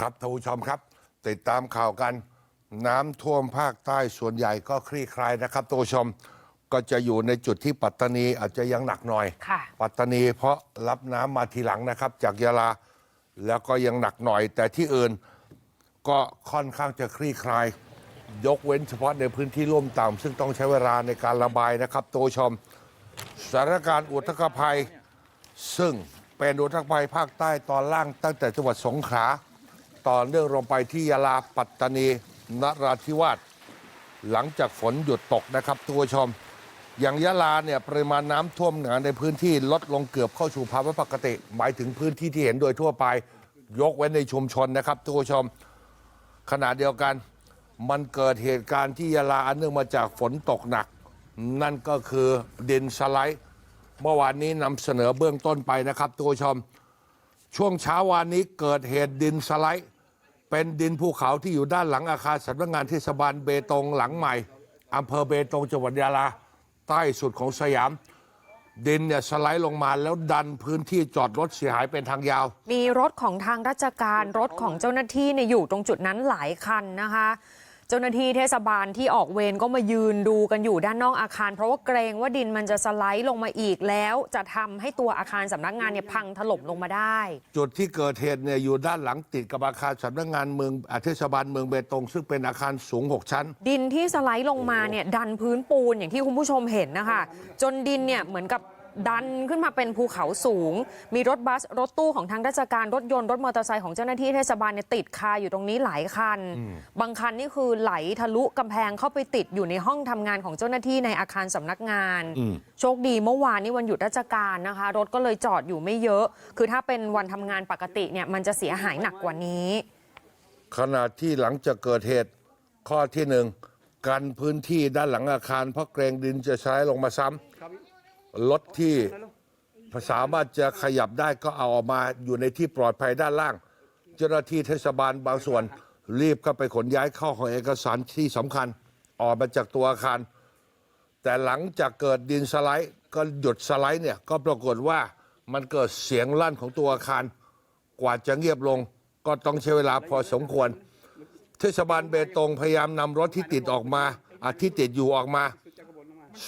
ครับท่านผู้ชมครับ ติดตามข่าวกัน น้ำท่วมภาคใต้ส่วนใหญ่ก็คลี่คลายนะครับท่านผู้ชมก็จะอยู่ในจุดที่ปัตตานีอาจจะยังหนักหน่อย ค่ะ ปัตตานีเพราะรับน้ำมาทีหลังนะครับ จากยาลาแล้วก็ยังหนักหน่อย แต่ที่อื่นก็ค่อนข้างจะคลี่คลาย ยกเว้นเฉพาะในพื้นที่ร่วมต่ำซึ่งต้องใช้เวลาในการระบายนะครับท่านผู้ชมสถานการณ์อุทกภัย ซึ่งเป็นอุทกภัยภาคใต้ตอนล่างตั้งแต่จังหวัดสงขลา ต่อเนื่องลงไปที่ยาลาปัตตานีนราธิวาสหลังจากฝนหยุดตกนะครับทุกผู้ชม อย่างยะลาเนี่ยปริมาณน้ำท่วมหนาในพื้นที่ลดลงเกือบเข้าสู่ภาวะปกติ หมายถึงพื้นที่ที่เห็นโดยทั่วไป ยกเว้นในชุมชนนะครับทุกผู้ชม ขณะเดียวกันมันเกิดเหตุการณ์ที่ยะลาอันเนื่องมาจากฝนตกหนัก นั่นก็คือดินสไลด์ เมื่อวานนี้นำเสนอเบื้องต้นไปนะครับทุกผู้ชม ช่วงเช้าวานนี้เกิดเหตุดินสไลด์ เป็นดินภูเขาที่อยู่ด้านหลังอาคารสำนักงานเทศบาลเบตงหลังใหม่อำเภอเบตงจังหวัดยาลา ใต้สุดของสยาม ดินเนี่ยสไลด์ลงมาแล้วดันพื้นที่จอดรถเสียหายเป็นทางยาว มีรถของทางราชการรถของเจ้าหน้าที่เนี่ยอยู่ตรงจุดนั้นหลายคันนะคะ เจ้าหน้าที่เทศบาลที่ออกเวรก็มายืนดูกันอยู่ด้านนอกอาคาร เพราะว่าเกรงว่าดินมันจะสไลด์ลงมาอีกแล้ว จะทำให้ตัวอาคารสำนักงานเนี่ยพังถล่มลงมาได้ จุดที่เกิดเหตุเนี่ยอยู่ด้านหลังติดกับอาคารสำนักงานเมืองอ่าเทศบาลเมืองเบตงซึ่งเป็นอาคารสูง 6 ชั้น ดินที่สไลด์ลงมาเนี่ยดันพื้นปูนอย่างที่คุณผู้ชมเห็นนะคะ จนดินเนี่ยเหมือนกับ ดันขึ้นมาเป็นภูเขาสูง มีรถบัสรถตู้ของทางราชการรถยนต์รถมอเตอร์ไซค์ของเจ้าหน้าที่เทศบาลเนี่ยติดคาอยู่ตรงนี้หลายคัน บางคันนี่คือไหลทะลุกำแพงเข้าไปติดอยู่ในห้องทำงานของเจ้าหน้าที่ในอาคารสำนักงาน อืม โชคดีเมื่อวานนี้วันหยุดราชการนะคะ รถก็เลยจอดอยู่ไม่เยอะ คือถ้าเป็นวันทำงานปกติเนี่ยมันจะเสียหายหนักกว่านี้ ขณะที่หลังจากเกิดเหตุข้อที่หนึ่งกันพื้นที่ด้านหลังอาคารเพราะเกรงดินจะใช้ลงมาซ้ำ รถที่สามารถจะขยับได้ก็เอาออกมาอยู่ในที่ปลอดภัยด้านล่าง เจ้าหน้าที่เทศบาลบางส่วน รีบเข้าไปขนย้ายเข้าของเอกสารที่สำคัญ ออกมาจากตัวอาคาร แต่หลังจากเกิดดินสไลด์ก็หยุดสไลด์เนี่ยก็ปรากฏว่ามันเกิดเสียงลั่นของตัวอาคาร กว่าจะเงียบลง ก็ต้องใช้เวลาพอสมควร เทศบาลเบตงพยายามนำรถที่ติดออกมาอาที่ติดอยู่ออกมา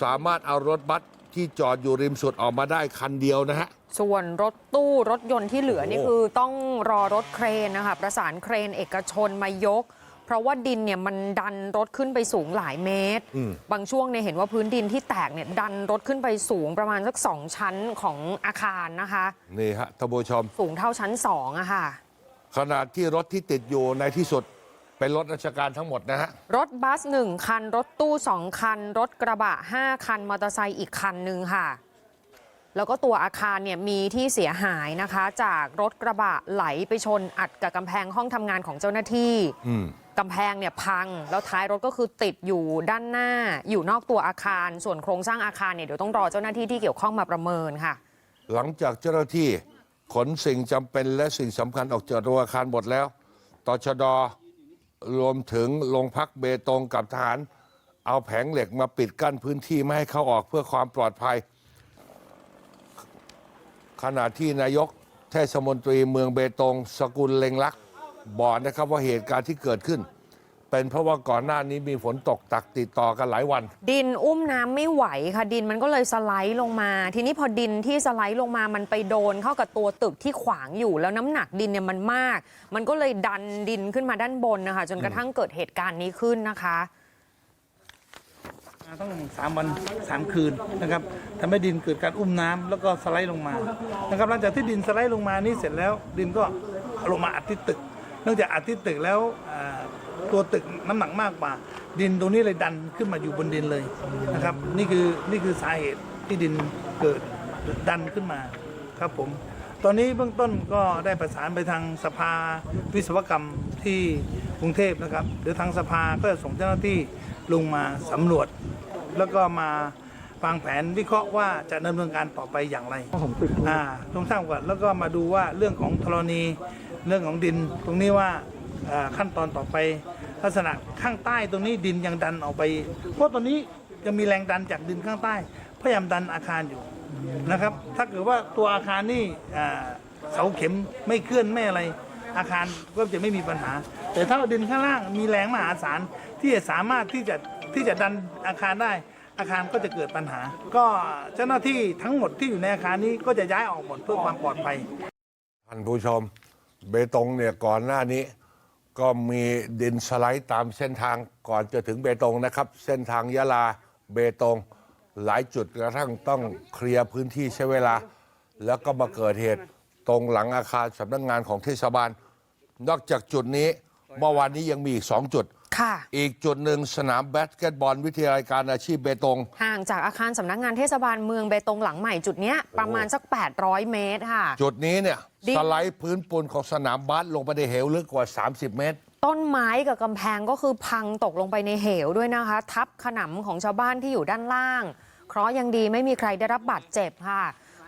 สามารถเอารถบัส ที่จอดอยู่ริมสุดออกมาได้คันเดียวนะฮะ ส่วนรถตู้รถยนต์ที่เหลือนี่โอ้ คือต้องรอรถเครนนะคะ ประสานเครนเอกชนมายก เพราะว่าดินเนี่ยมันดันรถขึ้นไปสูงหลายเมตร บางช่วงเนี่ยเห็นว่าพื้นดินที่แตกเนี่ยดันรถขึ้นไปสูงประมาณสักสองชั้นของอาคารนะคะ นี่ฮะท่านผู้ชม สูงเท่าชั้นสองอะค่ะ ขณะที่รถที่ติดอยู่ในที่สุด เป็นรถราชการทั้งหมดนะฮะ รถบัสหนึ่งคัน รถตู้สองคัน รถกระบะห้าคัน มอเตอร์ไซค์อีกคันหนึ่งค่ะ แล้วก็ตัวอาคารเนี่ยมีที่เสียหายนะคะ จากรถกระบะไหลไปชนอัดกับกำแพงห้องทำงานของเจ้าหน้าที่อืมกำแพงเนี่ยพัง แล้วท้ายรถก็คือติดอยู่ด้านหน้า อยู่นอกตัวอาคาร ส่วนโครงสร้างอาคารเนี่ยเดี๋ยวต้องรอเจ้าหน้าที่ที่เกี่ยวข้องมาประเมินค่ะ หลังจากเจ้าหน้าที่ขนสิ่งจำเป็นและสิ่งสำคัญออกจากตัวอาคารหมดแล้วตชด รวมถึงโรงพักเบตงกับทหาร เอาแผงเหล็กมาปิดกั้นพื้นที่ไม่ให้เข้าออกเพื่อความปลอดภัย ขณะที่นายกเทศมนตรีเมืองเบตง สกุลเล็งลักษณ์บอกนะครับว่าเหตุการณ์ที่เกิดขึ้น เป็นเพราะว่าก่อนหน้านี้มีฝนตกตักติดต่อกันหลายวัน ดินอุ้มน้ำไม่ไหวค่ะดินมันก็เลยสไลด์ลงมา ทีนี้พอดินที่สไลด์ลงมามันไปโดนเข้ากับตัวตึกที่ขวางอยู่แล้วน้ำหนักดินเนี่ยมันมาก มันก็เลยดันดินขึ้นมาด้านบนนะคะ จนกระทั่งเกิดเหตุการณ์นี้ขึ้นนะคะต้องสามวันสามคืนนะครับทำให้ดินเกิดการอุ้มน้ำแล้วก็สไลด์ลงมานะครับหลังจากที่ดินสไลด์ลงมานี่เสร็จแล้ว ดินก็ลงมาอัดที่ตึก เนื่องจากอัดที่ตึกแล้วอ่า ตัวตึกน้ำหนักมากกว่า ดินตรงนี้เลยดันขึ้นมาอยู่บนดินเลยนะครับ นี่คือนี่คือสาเหตุที่ดินเกิดดันขึ้นมาครับผม ตอนนี้เบื้องต้นก็ได้ประสานไปทางสภาวิศวกรรมที่กรุงเทพนะครับเดี๋ยวทางสภาก็จะส่งเจ้าหน้าที่ลงมาสำรวจ แล้วก็มาวางแผนวิเคราะห์ว่าจะดำเนินการต่อไปอย่างไรอ่าตรงสร้างก่อนแล้วก็มาดูว่าเรื่องของธรณีเรื่องของดินตรงนี้ว่าอ่า ขั้นตอนต่อไปลักษณะข้างใต้ตรงนี้ดินยังดันออกไป เพราะตอนนี้ยังมีแรงดันจากดินข้างใต้ พยายามดันอาคารอยู่นะครับ ถ้าเกิดว่าตัวอาคารนี่เสาเข็มไม่เคลื่อนไม่อะไร อาคารก็จะไม่มีปัญหา แต่ถ้าเราดินข้างล่างมีแรงมหาศาลที่จะสามารถที่จะที่จะดันอาคารได้ อาคารก็จะเกิดปัญหา ก็เจ้าหน้าที่ทั้งหมดที่อยู่ในอาคารนี้ก็จะย้ายออกหมดเพื่อความปลอดภัยท่านผู้ชมเบตงเนี่ยก่อนหน้านี้ ก็มีดินสไลด์ตามเส้นทางก่อนจะถึงเบตงนะครับ เส้นทางยะลาเบตง หลายจุดกระทั่งต้องเคลียร์พื้นที่ใช้เวลา แล้วก็มาเกิดเหตุตรงหลังอาคารสำนักงานของเทศบาล นอกจากจุดนี้เมื่อวานนี้ยังมีอีกสองจุด อีกจุดหนึ่งสนามแบสเกตบอลวิทยาลัยการอาชีพเบตง ห่างจากอาคารสำนักงานเทศบาลเมืองเบตงหลังใหม่จุดเนี้ยประมาณสัก 800 เมตรค่ะ จุดนี้เนี่ยดินสไลด์พื้นปูนของสนามบาสลงไปในเหวลึกกว่า 30 เมตร ต้นไม้กับกำแพงก็คือพังตกลงไปในเหวด้วยนะคะ ทับขนำของชาวบ้านที่อยู่ด้านล่าง เคราะห์ยังดีไม่มีใครได้รับบาดเจ็บค่ะ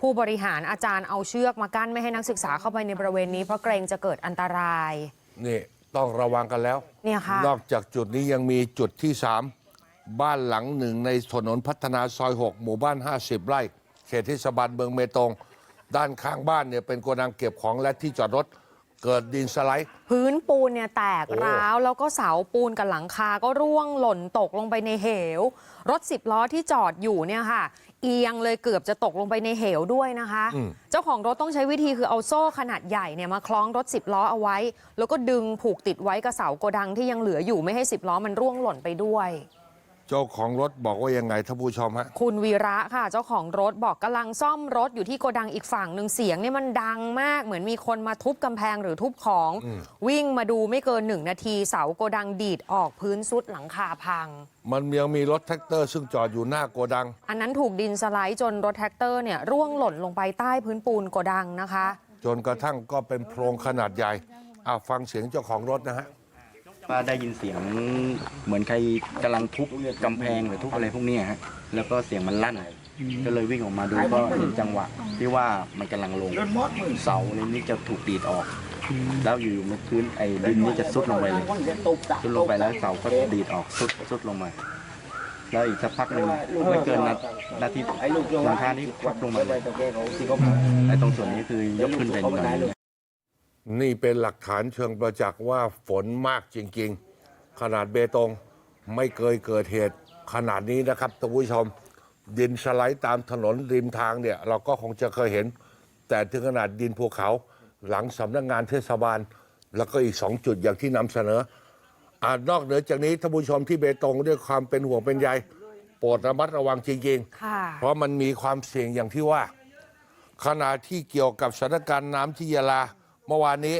ผู้บริหารอาจารย์เอาเชือกมากั้นไม่ให้นักศึกษาเข้าไปในบริเวณนี้เพราะเกรงจะเกิดอันตราย นี่ ต้องระวังกันแล้ว เนี่ยค่ะ นอกจากจุดนี้ยังมีจุดที่ 3 บ้านหลังหนึ่งในถนนพัฒนาซอย 6 หมู่บ้าน 50 ไร่ เขตเทศบาลเมืองเมตง ด้านข้างบ้านเนี่ยเป็นโกดังเก็บของและที่จอดรถ เกิดดินสไลด์ พื้นปูนเนี่ยแตกโอ้ร้าว แล้วก็เสาปูนกับหลังคาก็ร่วงหล่นตกลงไปในเหว รถสิบล้อที่จอดอยู่เนี่ยค่ะ เอียงเลยเกือบจะตกลงไปในเหวด้วยนะคะ เจ้าของรถต้องใช้วิธีคือเอาโซ่ขนาดใหญ่เนี่ยมาคล้องรถสิบล้อเอาไว้ แล้วก็ดึงผูกติดไว้กับเสาโกดังที่ยังเหลืออยู่ไม่ให้สิบล้อมันร่วงหล่นไปด้วย เจ้าของรถบอกว่ายังไงท่านผู้ชมฮะ คุณวีระค่ะ เจ้าของรถบอกกำลังซ่อมรถอยู่ที่โกดังอีกฝั่งหนึ่งเสียงเนี่ยมันดังมากเหมือนมีคนมาทุบกำแพงหรือทุบของ วิ่งมาดูไม่เกินหนึ่งนาทีเสาโกดังดีดออกพื้นซุดหลังคาพัง มันยังมีรถแท็กเตอร์ซึ่งจอดอยู่หน้าโกดัง อันนั้นถูกดินสไลด์จนรถแท็กเตอร์เนี่ยร่วงหล่นลงไปใต้พื้นปูนโกดังนะคะ จนกระทั่งก็เป็นโพรงขนาดใหญ่อะฟังเสียงเจ้าของรถนะฮะ ว่าได้ยินเสียงเหมือนใครกำลังทุบกำแพงหรือทุบอะไรพวกเนี้ยฮะแล้วก็เสียงมันลั่นก็เลยวิ่งออกมาดูก็เห็นจังหวะที่ว่ามันกำลังลงเสาในนี้จะถูกดีดออก แล้วอยู่ๆมันพื้นไอ้ดินนี่จะซุดลงไปเลยซุดลงไปแล้วเสาก็ดีดออกซุดซุดลงมา แล้วอีกสักพักหนึ่งไม่เกินนานาทีหลังคานี้ควับลงมาเลยไอ้ตรงส่วนนี้คือยกขึ้นไปหน่อย นี่เป็นหลักฐานเชิงประจักษ์ว่าฝนมากจริง ๆ ขนาดเบตงไม่เคยเกิดเหตุขนาดนี้นะครับท่านผู้ชม ดินสไลด์ตามถนนริมทางเนี่ย เราก็คงจะเคยเห็น แต่ถึงขนาดดินภูเขาหลังสำนักงานเทศบาล แล้วก็อีกสองจุดอย่างที่นำเสนออานอกเหนือจากนี้ท่านผู้ชมที่เบตงด้วยความเป็นห่วงเป็นใยโปรดระมัดระวังจริงๆค่ะเพราะมันมีความเสี่ยงอย่างที่ว่า ขณะที่เกี่ยวกับสถานการณ์น้ำที่ยะลา เมื่อวานนี้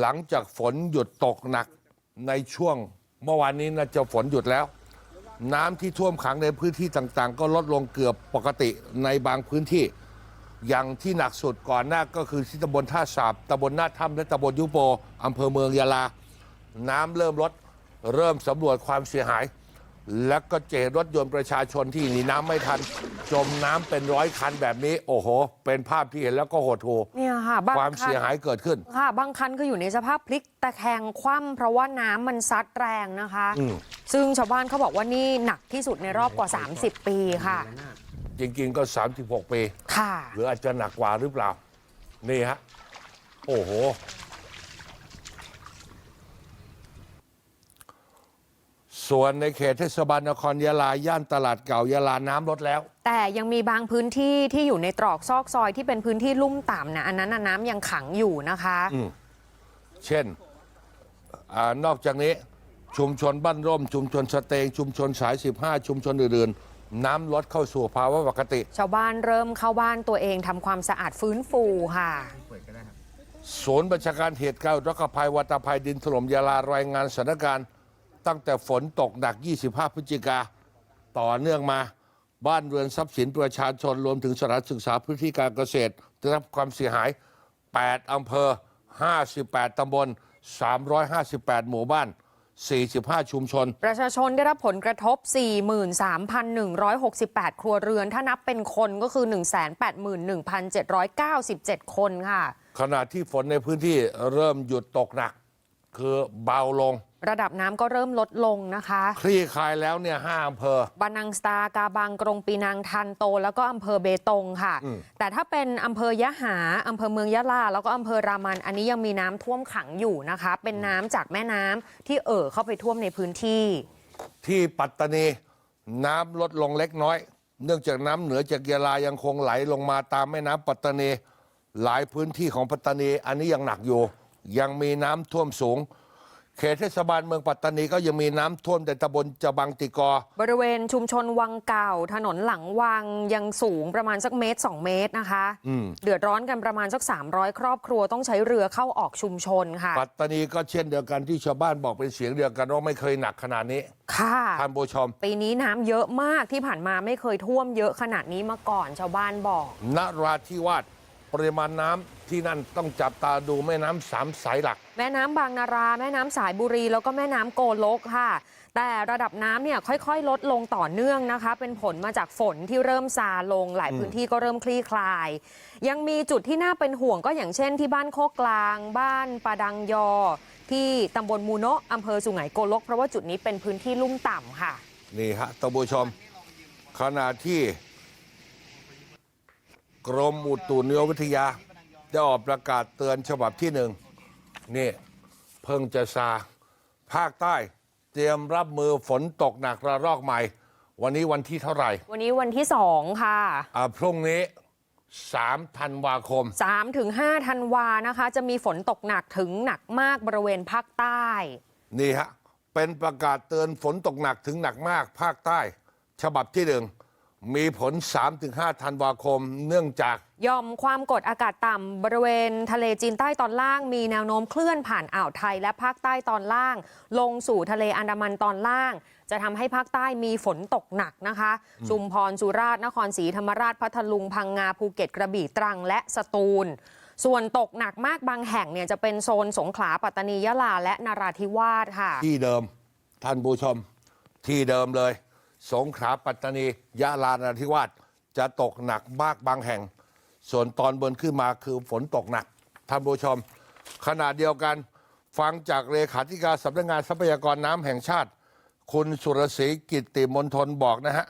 หลังจากฝนหยุดตกหนักในช่วงเมื่อวานนี้น่าจะฝนหยุดแล้ว น้ำที่ท่วมขังในพื้นที่ต่างๆ ก็ลดลงเกือบปกติในบางพื้นที่ อย่างที่หนักสุดก่อนหน้าก็คือที่ตำบลท่าสาบตำบลหน้าถ้ำและตำบลยุโปอำเภอเมืองยะลา น้ำเริ่มลดเริ่มสำรวจความเสียหาย แล้วก็เจอรถยนต์ประชาชนที่หนีน้ำไม่ทัน จมน้ำเป็นร้อยคันแบบนี้ โอ้โห เป็นภาพที่เห็นแล้วก็หดหู่เนี่ยค่ะบางความคันเสียหายเกิดขึ้น ค่ะ บางคันก็อยู่ในสภาพพลิกตะแคงคว่ำเพราะว่าน้ำมันซัดแรงนะคะอืมซึ่งชาวบ้านเขาบอกว่านี่หนักที่สุดในรอบกว่า 30 ปีค่ะ จริงๆก็ 36 ปี ค่ะ หรืออาจจะหนักกว่าหรือเปล่า นี่ฮะ โอ้โห ส่วนในเขตเทศบาลนครยะลาย่านตลาดเก่ายะลาน้ำลดแล้ว แต่ยังมีบางพื้นที่ที่อยู่ในตรอกซอกซอยที่เป็นพื้นที่ลุ่มต่ำนะอันนั้นน่ะน้ำยังขังอยู่นะคะอืมเช่นอานอกจากนี้ชุมชนบ้านร่ม ชุมชนสเตง ชุมชนสาย 15 ชุมชนอื่นๆ น้ำลดเข้าสู่ภาวะปกติ ชาวบ้านเริ่มเข้าบ้านตัวเองทำความสะอาดฟื้นฟูค่ะ ศูนย์บัญชาการเหตุการณ์รักภัยวัตภัยดินถล่มยาลารายงานสถานการณ์ ตั้งแต่ฝนตกหนัก 25 พฤศจิกาต่อเนื่องมา บ้านเรือนทรัพย์สินประชาชนรวมถึงสถานศึกษาพื้นที่การเกษตรได้รับความเสียหาย 8 อำเภอ 58 ตำบล 358 หมู่บ้าน 45 ชุมชน ประชาชนได้รับผลกระทบ 43,168 ครัวเรือน ถ้านับเป็นคนก็คือ 181,797 คนค่ะ ขณะที่ฝนในพื้นที่เริ่มหยุดตกหนัก คือเบาลง ระดับน้ำก็เริ่มลดลงนะคะ คลี่คลายแล้วเนี่ยห้าอำเภอบานังสตากาบังกรงปีนังทันโต แล้วก็อำเภอเบตงค่ะอืมแต่ถ้าเป็นอำเภอยะหาอำเภอเมืองยะลา แล้วก็อำเภอรามัน อันนี้ยังมีน้ำท่วมขังอยู่นะคะ เป็นน้ำจากแม่น้ำที่เอ่อเข้าไปท่วมในพื้นที่ ที่ปัตตานีน้ำลดลงเล็กน้อย เนื่องจากน้ำเหนือจากยะลายังคงไหลลงมาตามแม่น้ำปัตตานี หลายพื้นที่ของปัตตานี อันนี้ยังหนักอยู่ ยังมีน้ำท่วมสูง เขตเทศบาลเมืองปัตตานีก็ยังมีน้ำท่วมแต่ตำบลจะบังติกอ บริเวณชุมชนวังเก่า ถนนหลังวังยังสูงประมาณสักเมตร 2 เมตรนะคะ อืม เดือดร้อนกันประมาณสัก 300 ครอบครัวต้องใช้เรือเข้าออกชุมชนค่ะ ปัตตานีก็เช่นเดียวกันที่ชาวบ้านบอกเป็นเสียงเดียวกันว่าไม่เคยหนักขนาดนี้ค่ะ ท่านผู้ชม ปีนี้น้ำเยอะมากที่ผ่านมาไม่เคยท่วมเยอะขนาดนี้มาก่อนชาวบ้านบอก นราธิวาส ปริมาณน้ำที่นั่นต้องจับตาดูแม่น้ำสามสายหลัก แม่น้ำบางนารา แม่น้ำสายบุรี แล้วก็แม่น้ำโกลกค่ะ แต่ระดับน้ำเนี่ยค่อยๆ ลดลงต่อเนื่องนะคะ เป็นผลมาจากฝนที่เริ่มซาลงหลายพื้นที่ก็เริ่มคลี่คลาย ยังมีจุดที่น่าเป็นห่วงก็อย่างเช่นที่บ้านโคกกลาง บ้านปาดังยอ ที่ตำบลมูโนะอำเภอสุไหงโกลก เพราะว่าจุดนี้เป็นพื้นที่ลุ่มต่ำค่ะ นี่ฮะท่านผู้ชมขณะที่ กรมอุตุนิยมวิทยา ได้ออกประกาศเตือนฉบับที่หนึ่งนี่เพิ่งจะซา ภาคใต้เตรียมรับมือฝนตกหนักระลอกใหม่ วันนี้วันที่เท่าไหร่ วันนี้วันที่สองค่ะ อ่าพรุ่งนี้3ธันวาคม 3 ถึง5ธันวานะคะ จะมีฝนตกหนักถึงหนักมากบริเวณภาคใต้ นี่ฮะ เป็นประกาศเตือนฝนตกหนักถึงหนักมากภาคใต้ ฉบับที่หนึ่ง มีผล 3-5 ธันวาคม เนื่องจากยอมความกดอากาศต่ำบริเวณทะเลจีนใต้ตอนล่าง มีแนวโน้มเคลื่อนผ่านอ่าวไทยและภาคใต้ตอนล่าง ลงสู่ทะเลอันดามันตอนล่าง จะทำให้ภาคใต้มีฝนตกหนักนะคะชุมพรสุราษฎร์นครศรีธรรมราชพัทลุงพังงาภูเก็ตกระบี่ตรังและสตูล ส่วนตกหนักมากบางแห่งเนี่ยจะเป็นโซนสงขลาปัตตานียะลาและนราธิวาสค่ะ ที่เดิมท่านผู้ชม ที่เดิมเลย สงขลาปัตตานียะลานราธิวาสจะตกหนักมากบางแห่ง ส่วนตอนบนขึ้นมาคือฝนตกหนักท่านผู้ชม ขณะเดียวกันฟังจากเลขาธิการสำนักงานทรัพยากรน้ำแห่งชาติ คุณสุรศรีกิตติมนทนบอกนะฮะ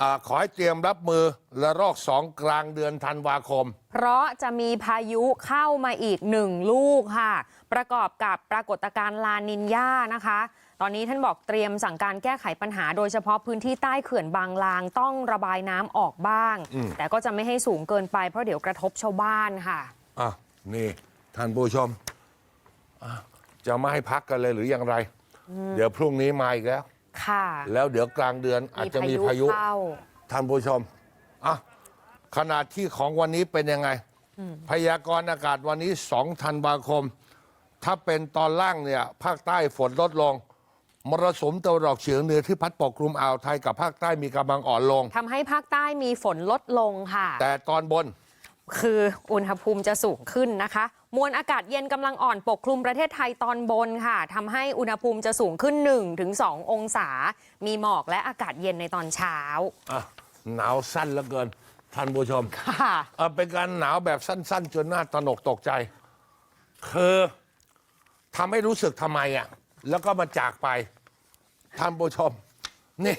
อาขอให้เตรียมรับมือและรอกสองกลางเดือนธันวาคม เพราะจะมีพายุเข้ามาอีกหนึ่งลูกค่ะ ประกอบกับปรากฏการณ์ลานินยานะคะ ตอนนี้ท่านบอกเตรียมสั่งการแก้ไขปัญหา โดยเฉพาะพื้นที่ใต้เขื่อนบางลางต้องระบายน้ำออกบ้าง อืม แต่ก็จะไม่ให้สูงเกินไปเพราะเดี๋ยวกระทบชาวบ้านค่ะ อะนี่ ท่านผู้ชมอะจะไม่ให้พักกันเลยหรืออย่างไร เดี๋ยวพรุ่งนี้มาอีกแล้ว ค่ะแล้วเดี๋ยวกลางเดือนอาจจะมีพายุ เข้า ท่านผู้ชมอะขนาดที่ของวันนี้เป็นยังไง พยากรณ์อากาศวันนี้ 2 ธันวาคม ถ้าเป็นตอนล่างเนี่ย ภาคใต้ฝนลดลง มรสุมตะวันออกเฉียงเหนือที่พัดปกคลุมอ่าวไทยกับภาคใต้มีกำลังอ่อนลง ทำให้ภาคใต้มีฝนลดลงค่ะ แต่ตอนบน คืออุณหภูมิจะสูงขึ้นนะคะ มวลอากาศเย็นกำลังอ่อนปกคลุมประเทศไทยตอนบนค่ะทำให้อุณหภูมิจะสูงขึ้น 1-2 องศา มีหมอกและอากาศเย็นในตอนเช้า อะหนาวสั้นเหลือเกินท่านผู้ชมค่ะ เอ่อเป็นการหนาวแบบสั้น ๆ จนน่าตระหนกตกใจ คือทำให้รู้สึกทำไมอะ แล้วก็มาจากไปท่านผู้ชม นี่